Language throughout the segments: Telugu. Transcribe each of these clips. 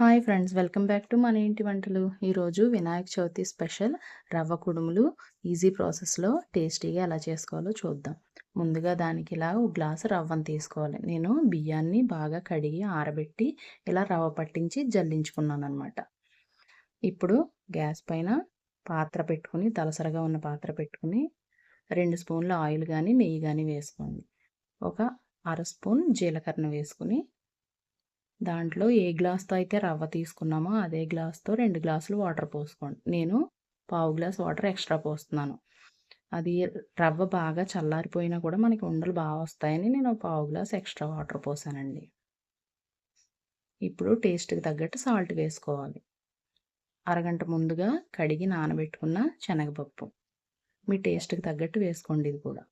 Hi friends welcome back to మన ఇంటి వంటలు. ఈరోజు వినాయక చవితి స్పెషల్ రవ్వ కుడుములు ఈజీ ప్రాసెస్లో టేస్టీగా ఎలా చేసుకోవాలో చూద్దాం. ముందుగా దానికి ఇలా ఒక గ్లాసు రవ్వను తీసుకోవాలి. నేను బియ్యాన్ని బాగా కడిగి ఆరబెట్టి ఇలా రవ్వ పట్టించి జల్లించుకున్నాను అనమాట ఇప్పుడు గ్యాస్ పైన పాత్ర పెట్టుకుని తలసరిగా ఉన్న పాత్ర పెట్టుకుని రెండు స్పూన్ల ఆయిల్ కానీ నెయ్యి కానీ వేసుకోండి. ఒక అర స్పూన్ జీలకర్ర వేసుకుని దాంట్లో ఏ గ్లాస్తో అయితే రవ్వ తీసుకున్నామో అదే గ్లాస్తో రెండు గ్లాసులు వాటర్ పోసుకోండి. నేను పావు గ్లాస్ వాటర్ ఎక్స్ట్రా పోస్తున్నాను. అది రవ్వ బాగా చల్లారిపోయినా కూడా మనకి ఉండలు బాగా వస్తాయని నేను పావు గ్లాస్ ఎక్స్ట్రా వాటర్ పోసానండి. ఇప్పుడు టేస్ట్కి తగ్గట్టు సాల్ట్ వేసుకోవాలి. అరగంట ముందుగా కడిగి నానబెట్టుకున్న శనగపప్పు. మీ టేస్ట్కి తగ్గట్టు వేసుకోండి ఇది కూడా.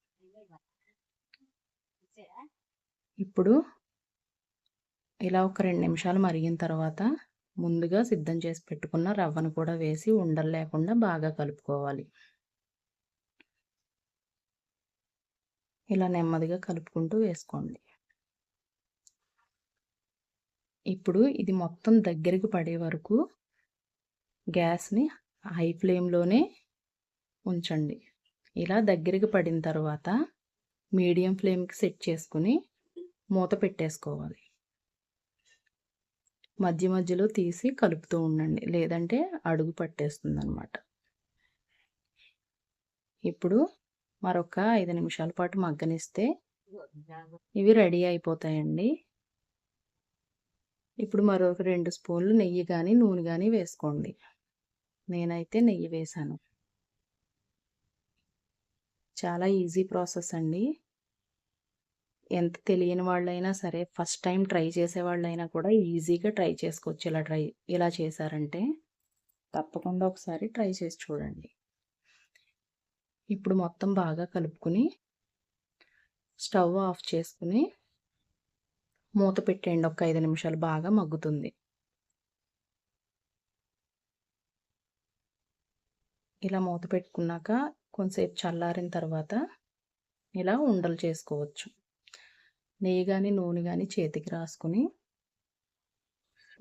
ఇప్పుడు ఇలా ఒక రెండు నిమిషాలు మరిగిన తర్వాత ముందుగా సిద్ధం చేసి పెట్టుకున్న రవ్వను కూడా వేసి ఉండలు లేకుండా బాగా కలుపుకోవాలి. ఇలా నెమ్మదిగా కలుపుకుంటూ వేసుకోండి. ఇప్పుడు ఇది మొత్తం దగ్గరికి పడే వరకు గ్యాస్ని హై ఫ్లేమ్లోనే ఉంచండి. ఇలా దగ్గరికి పడిన తర్వాత మీడియం ఫ్లేమ్కి సెట్ చేసుకుని మూత పెట్టేసుకోవాలి. మధ్య మధ్యలో తీసి కలుపుతూ ఉండండి. లేదంటే అడుగు పట్టేస్తుంది అనమాట ఇప్పుడు మరొక ఐదు నిమిషాల పాటు మగ్గనిస్తే ఇవి రెడీ అయిపోతాయండి. ఇప్పుడు మరొక రెండు స్పూన్లు నెయ్యి కానీ నూనె కానీ వేసుకోండి. నేనైతే నెయ్యి వేశాను చాలా ఈజీ ప్రాసెస్ అండి. ఎంత తెలియని వాళ్ళైనా సరే ఫస్ట్ టైం ట్రై చేసే వాళ్ళైనా కూడా ఈజీగా ట్రై చేసుకోవచ్చు. ఇలా ట్రై ఇలా చేశారంటే తప్పకుండా ఒకసారి ట్రై చేసి చూడండి. ఇప్పుడు మొత్తం బాగా కలుపుకుని స్టవ్ ఆఫ్ చేసుకుని మూత పెట్టేయండి. ఒక ఐదు నిమిషాలు బాగా మగ్గుతుంది. ఇలా మూత పెట్టుకున్నాక కొంచెంసేపు చల్లారిన తర్వాత ఇలా ఉండలు చేసుకోవచ్చు. నెయ్యి కానీ నూనె కానీ చేతికి రాసుకుని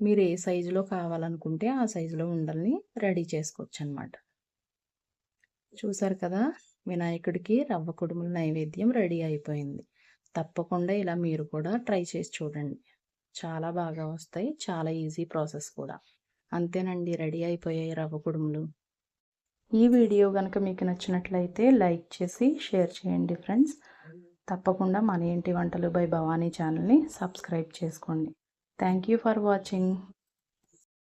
మీరు ఏ సైజులో కావాలనుకుంటే ఆ సైజులో ఉండల్ని రెడీ చేసుకోవచ్చు అనమాట చూసారు కదా వినాయకుడికి రవ్వ కుడుముల నైవేద్యం రెడీ అయిపోయింది. తప్పకుండా ఇలా మీరు కూడా ట్రై చేసి చూడండి. చాలా బాగా వస్తాయి చాలా ఈజీ ప్రాసెస్ కూడా. అంతేనండి రెడీ అయిపోయాయి రవ్వ కుడుములు. ఈ వీడియో కనుక మీకు నచ్చినట్లయితే లైక్ చేసి షేర్ చేయండి ఫ్రెండ్స్. తప్పకుండా మన ఇంటి వంటలు బై భవానీ ఛానల్ని సబ్స్క్రైబ్ చేసుకోండి. Thank you for watching